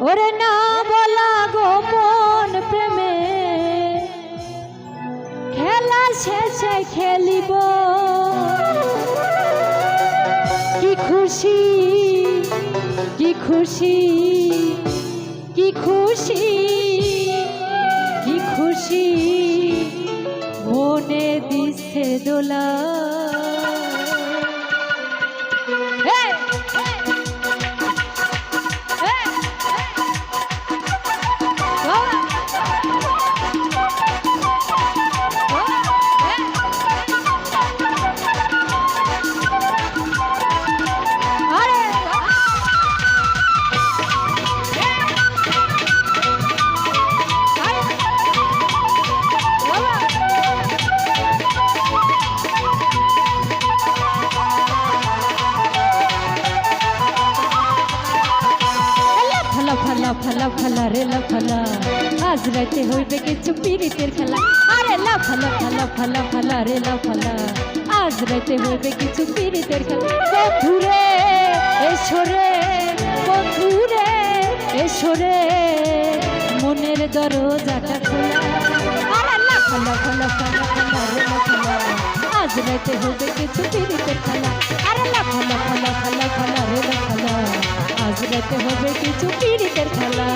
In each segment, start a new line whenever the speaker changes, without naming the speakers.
ওরে না বলা গোপন প্রেমে। খেলা শেষে খেলিব। কি খুশি কি খুশি কি খুশি কি খুশি। মনে দিছে দোলা। রে লা ফালা আজ রাতে হইবে কিছু পীড়িতের খেলা। আরে লা ফালা ফালা ফালা ফালা রে লা ফালা আজ রাতে হইবে কিছু পীড়িতের খেলা। বন্ধুরে এসো রে বন্ধুরে এসো রে। মনের দরজাটা খোলা। আরে লা ফালা ফালা ফালা ফালা রে লা ফালা আজ রাতে হইবে কিছু পীড়িতের খেলা। আরে লা ফালা ফালা ফালা ফালা রে লা ফালা আজ রাতে হবে কিছু পীড়িতের খেলা।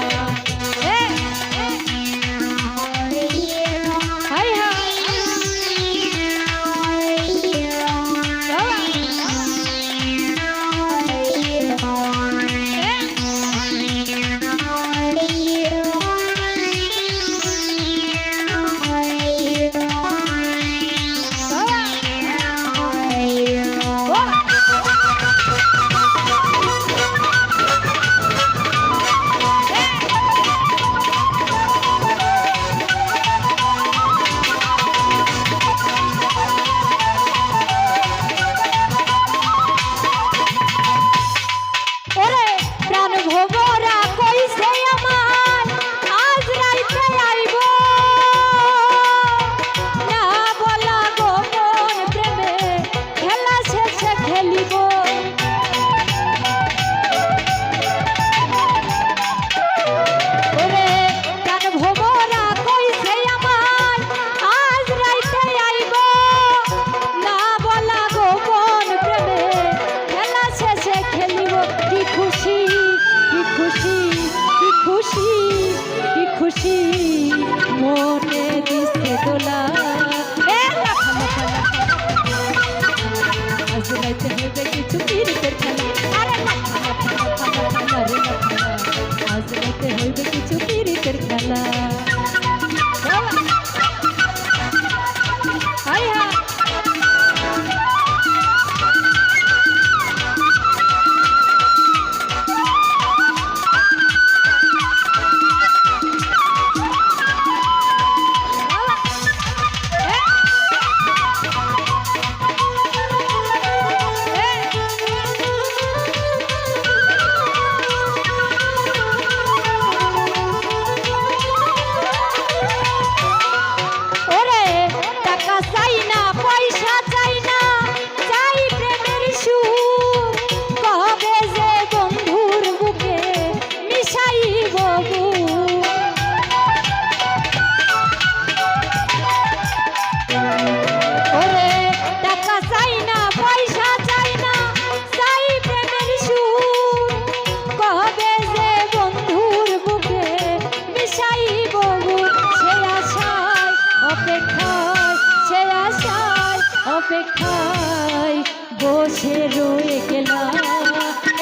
অপেক্ষায় বসে রয়ে গেলাম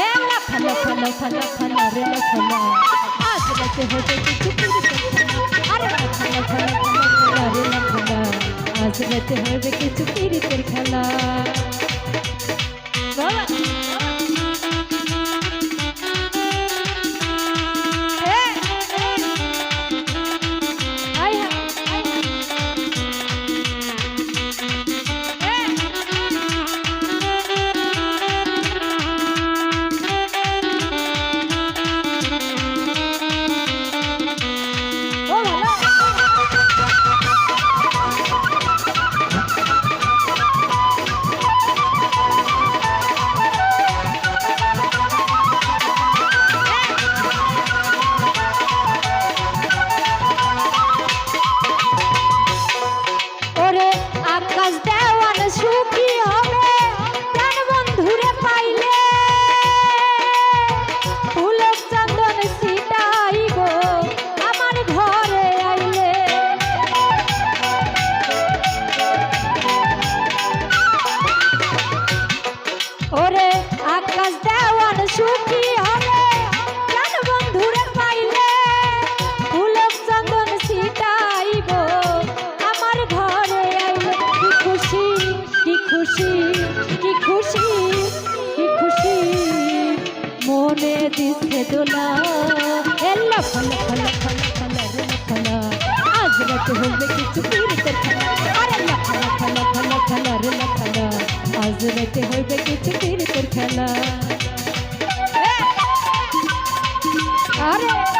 এ লাফা লাফা লাফা লাফা লারে লাফা লা। আজ রাতে হতে কিছু। আরে লাফা লাফা লাফা লাফা লারে আজ রাতে হবে পিড়িতের খেলা দিলে দোলা এ লাফা লাফা লাফা লাফা লা রে লাফা লা আজ রাতে হইবে কিছু পীড়িতের খেলা। আরে লা রাতে হইবে কিছু পীড়িতের খেলা। আরে!